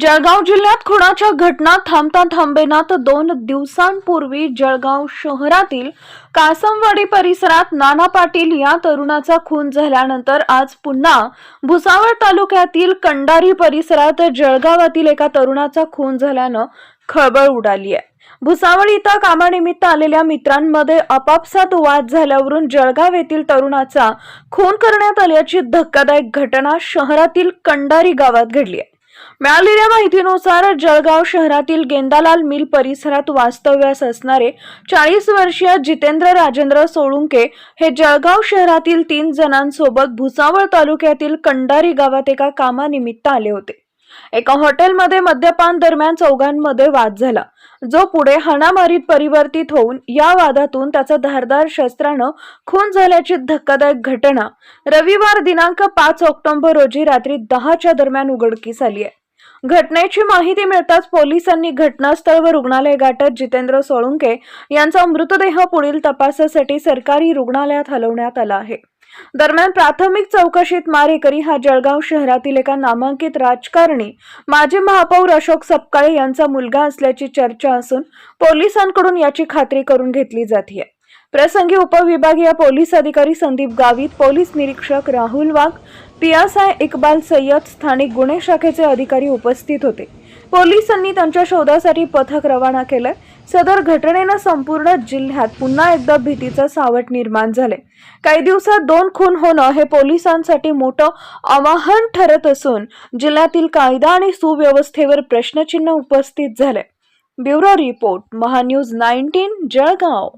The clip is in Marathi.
जळगाव जिल्ह्यात खुणाच्या घटना थांबता थांबेना तर दोन दिवसांपूर्वी जळगाव शहरातील कासमवाडी परिसरात नाना पाटील या तरुणाचा खून झाल्यानंतर आज पुन्हा भुसावळ तालुक्यातील कंडारी परिसरात जळगावातील एका तरुणाचा खून झाल्यानं खळबळ उडाली आहे. भुसावळ इथं कामानिमित्त आलेल्या मित्रांमध्ये आपापसात वाद झाल्यावरून जळगाव येथील तरुणाचा खून करण्यात आल्याची धक्कादायक घटना शहरातील कंडारी गावात घडली आहे. मिळालेल्या माहितीनुसार जळगाव शहरातील गेंदालाल मिल परिसरात वास्तव्यास असणारे चाळीस वर्षीय जितेंद्र राजेंद्र सोळुंके हे जळगाव शहरातील तीन जणांसोबत भुसावळ तालुक्यातील कंडारी गावात एका कामानिमित्त आले होते. एका हॉटेलमध्ये मद्यपान दरम्यान चौघांमध्ये वाद झाला. जो पुढे हाणामारीत परिवर्तित होऊन या वादातून त्याचा धारदार शस्त्रानं खून झाल्याची धक्कादायक घटना रविवार दिनांक पाच ऑक्टोबर रोजी रात्री दहाच्या दरम्यान उघडकीस आली आहे. घटनेची माहिती मिळताच पोलिसांनी घटनास्थळ व रुग्णालय गाठत जितेंद्र सोळुंके यांचा मृतदेह पुढील तपासासाठी सरकारी रुग्णालयात हलवण्यात आला आहे. दरम्यान प्राथमिक चौकशीत मारेकरी हा जळगाव शहरातील एका नामांकित राजकारणी माजी महापौर अशोक सपकाळे यांचा मुलगा असल्याची चर्चा असून पोलिसांकडून याची खात्री करून घेतली जाते प्रसंगी उपविभागीय पोलीस अधिकारी संदीप गावित पोलीस निरीक्षक राहुल वाघ पियासाय इक्बाल सय्यद स्थानिक गुन्हे शाखेचे अधिकारी उपस्थित होते. पोलिसांनी त्यांच्या शोधासाठी पथक रवाना केलंय. सदर घटनेनं संपूर्ण जिल्ह्यात पुन्हा एकदा भीतीचं सावट निर्माण झाले काही दिवसात दोन खून होणं हे पोलिसांसाठी मोठं आवाहन ठरत असून जिल्ह्यातील कायदा आणि सुव्यवस्थेवर प्रश्नचिन्ह उपस्थित झाले bureau report Mahanews nineteen Jalgaon.